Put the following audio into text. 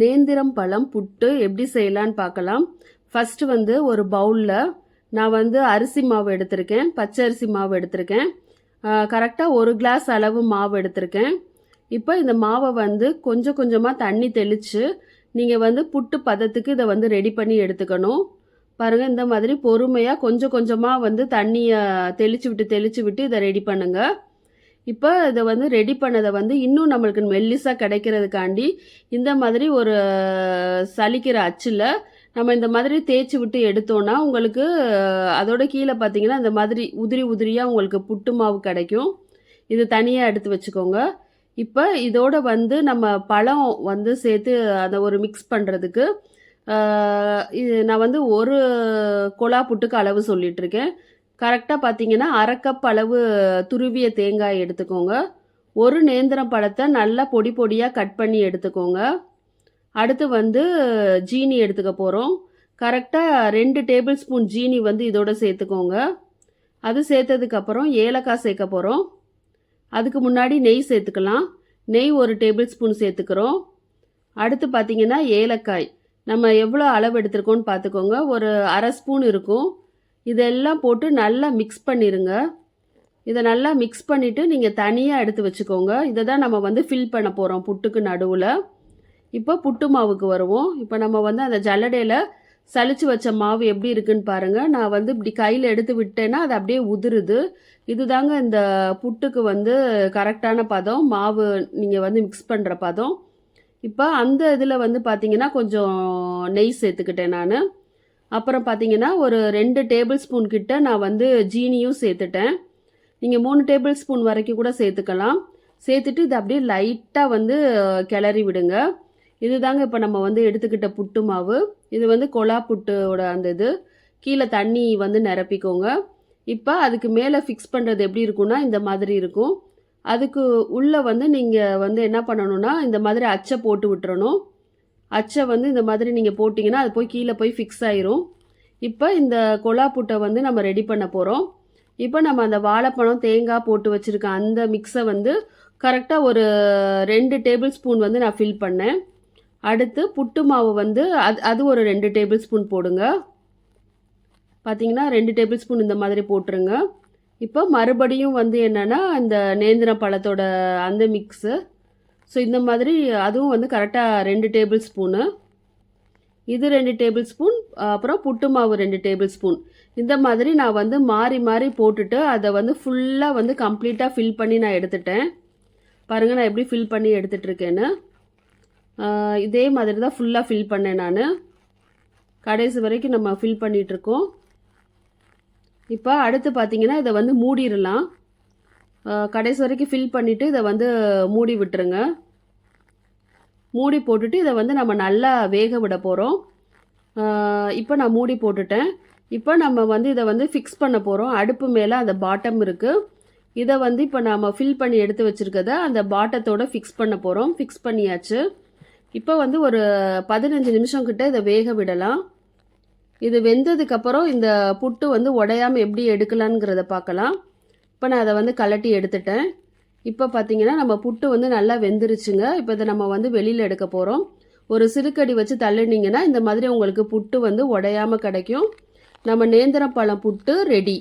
நேந்திரம் பழம் புட்டு எப்படி செய்யலான்னு பார்க்கலாம். ஃபஸ்ட்டு வந்து ஒரு பவுலில் நான் வந்து அரிசி மாவு எடுத்திருக்கேன். பச்சை அரிசி மாவு எடுத்திருக்கேன். கரெக்டாக ஒரு கிளாஸ் அளவு மாவு எடுத்திருக்கேன். இப்போ இந்த மாவை வந்து கொஞ்சம் கொஞ்சமாக தண்ணி தெளித்து நீங்கள் வந்து புட்டு பதத்துக்கு இதை வந்து ரெடி பண்ணி எடுத்துக்கணும். பாருங்கள் இந்த மாதிரி பொறுமையாக கொஞ்சம் கொஞ்சமாக வந்து தண்ணியை தெளித்து விட்டு தெளித்து விட்டு இதை ரெடி பண்ணுங்கள் இப்போ இதை வந்து ரெடி பண்ணதை வந்து இன்னும் நம்மளுக்கு மெல்லிஸாக கிடைக்கிறதுக்காண்டி இந்த மாதிரி ஒரு சலிக்கிற அச்சில் நம்ம இந்த மாதிரி தேய்ச்சி விட்டு எடுத்தோன்னா உங்களுக்கு அதோட கீழே பார்த்தீங்கன்னா இந்த மாதிரி உதிரி உதிரியாக உங்களுக்கு புட்டு மாவு கிடைக்கும். இது தனியாக எடுத்து வச்சுக்கோங்க. இப்போ இதோட வந்து நம்ம பழம் வந்து சேர்த்து அதை ஒரு மிக்ஸ் பண்ணுறதுக்கு இது நான் வந்து ஒரு குழா புட்டுக்கு அளவு சொல்லிகிட்ருக்கேன் கரெக்டாக பார்த்தீங்கன்னா அரைக்கப் அளவு துருவிய தேங்காய் எடுத்துக்கோங்க. ஒரு நேந்திரம் பழத்தை நல்லா பொடி பொடியாக கட் பண்ணி எடுத்துக்கோங்க. அடுத்து வந்து ஜீனி எடுத்துக்க போகிறோம் கரெக்டாக ரெண்டு டேபிள் ஸ்பூன் ஜீனி வந்து இதோட சேர்த்துக்கோங்க. அது சேர்த்ததுக்கப்புறம் ஏலக்காய் சேர்க்க போகிறோம் அதுக்கு முன்னாடி நெய் சேர்த்துக்கலாம். நெய் ஒரு டேபிள் ஸ்பூன் சேர்த்துக்கிறோம். அடுத்து பார்த்தீங்கன்னா ஏலக்காய். நம்ம எவ்வளோ அளவு எடுத்துருக்கோன்னு பார்த்துக்கோங்க ஒரு அரை ஸ்பூன் இருக்கும். இதெல்லாம் போட்டு நல்லா மிக்ஸ் பண்ணிடுங்க இதை நல்லா மிக்ஸ் பண்ணிவிட்டு நீங்கள் தனியாக எடுத்து வச்சுக்கோங்க. இதை தான் நம்ம வந்து ஃபில் பண்ண போகிறோம் புட்டுக்கு நடுவில். இப்போ புட்டு மாவுக்கு வருவோம். இப்போ நம்ம வந்து அந்த ஜல்லடையில் சளிச்சு வச்ச மாவு எப்படி இருக்குன்னு பாருங்கள் நான் வந்து இப்படி கையில் எடுத்து விட்டேன்னா அது அப்படியே உதிருது. இதுதாங்க இந்த புட்டுக்கு வந்து கரெக்டான பதம். மாவு நீங்கள் வந்து மிக்ஸ் பண்ணுற பதம். இப்போ அந்த இதில் வந்து பார்த்தீங்கன்னா கொஞ்சம் நெய் சேர்த்துக்கிட்டேன் நான். அப்புறம் பார்த்தீங்கன்னா ஒரு ரெண்டு டேபிள் ஸ்பூன் கிட்ட நான் வந்து ஜீனியும் சேர்த்துட்டேன். நீங்கள் மூணு டேபிள் ஸ்பூன் வரைக்கும் கூட சேர்த்துக்கலாம். சேர்த்துட்டு இதை அப்படியே லைட்டாக வந்து கிளறி விடுங்க. இதுதாங்க இப்போ நம்ம வந்து எடுத்துக்கிட்ட புட்டு மாவு. இது வந்து கொலா புட்டோட அந்த இது. கீழே தண்ணி வந்து நிரப்பிக்கோங்க. இப்போ அதுக்கு மேலே ஃபிக்ஸ் பண்ணுறது எப்படி இருக்கும்னா இந்த மாதிரி இருக்கும். அதுக்கு உள்ளே வந்து நீங்கள் வந்து என்ன பண்ணணும்னா இந்த மாதிரி அச்சை போட்டு விட்டுறணும். அச்சை வந்து இந்த மாதிரி நீங்கள் போட்டிங்கன்னா அது போய் கீழே போய் ஃபிக்ஸ் ஆயிரும். இப்போ இந்த கொலா புட்டை வந்து நம்ம ரெடி பண்ண போகிறோம் இப்போ நம்ம அந்த வாழைப்பழம் தேங்காய் போட்டு வச்சுருக்க அந்த மிக்ஸை வந்து கரெக்டாக ஒரு ரெண்டு டேபிள் ஸ்பூன் வந்து நான் ஃபில் பண்ணேன். அடுத்து புட்டு மாவு வந்து அது அது ஒரு ரெண்டு டேபிள் ஸ்பூன் போடுங்க. பார்த்தீங்கன்னா ரெண்டு டேபிள் ஸ்பூன் இந்த மாதிரி போட்டுருங்க. இப்போ மறுபடியும் வந்து என்னென்னா இந்த நேந்திர பழத்தோட அந்த மிக்ஸு ஸோ இந்த மாதிரி அதுவும் வந்து கரெக்டாக ரெண்டு டேபிள் ஸ்பூனு இது ரெண்டு டேபிள் ஸ்பூன் அப்புறம் புட்டு மாவு ரெண்டு டேபிள் ஸ்பூன் இந்த மாதிரி நான் வந்து மாறி மாறி போட்டுட்டு அதை வந்து ஃபுல்லாக வந்து கம்ப்ளீட்டாக ஃபில் பண்ணி நான் எடுத்துட்டேன். பாருங்கள் நான் எப்படி ஃபில் பண்ணி எடுத்துகிட்ருக்கேன்னு இதே மாதிரி தான் ஃபுல்லாக ஃபில் பண்ணேன் நான். கடைசி வரைக்கும் நம்ம ஃபில் பண்ணிகிட்ருக்கோம் இப்போ அடுத்து பார்த்தீங்கன்னா இதை வந்து மூடிடலாம். கடைசி வரைக்கும் ஃபில் பண்ணிவிட்டு இதை வந்து மூடி விட்டுருங்க. மூடி போட்டுட்டு இதை வந்து நம்ம நல்லா வேக விட போகிறோம் இப்போ நான் மூடி போட்டுட்டேன். இப்போ நம்ம வந்து இதை வந்து ஃபிக்ஸ் பண்ண போகிறோம் அடுப்பு மேலே அந்த பாட்டம் இருக்குது இதை வந்து இப்போ நாம் ஃபில் பண்ணி எடுத்து வச்சுருக்கத அந்த பாட்டத்தோடு ஃபிக்ஸ் பண்ண போகிறோம் ஃபிக்ஸ் பண்ணியாச்சு. இப்போ வந்து ஒரு பதினஞ்சு நிமிஷம் கிட்ட இதை வேக விடலாம். இது வெந்ததுக்கப்புறம் இந்த புட்டு வந்து உடையாமல் எப்படி எடுக்கலாங்கிறத பார்க்கலாம். இப்போ நான் அதை வந்து கலட்டி எடுத்துட்டேன். இப்போ பார்த்தீங்கன்னா நம்ம புட்டு வந்து நல்லா வெந்துருச்சுங்க. இப்போ இதை நம்ம வந்து வெளியில் எடுக்க போகிறோம் ஒரு சிறுக்கடி வச்சு தள்ளுனீங்கன்னா இந்த மாதிரி உங்களுக்கு புட்டு வந்து உடையாமல் கிடைக்கும். நம்ம நேந்திரம் பழம் புட்டு ரெடி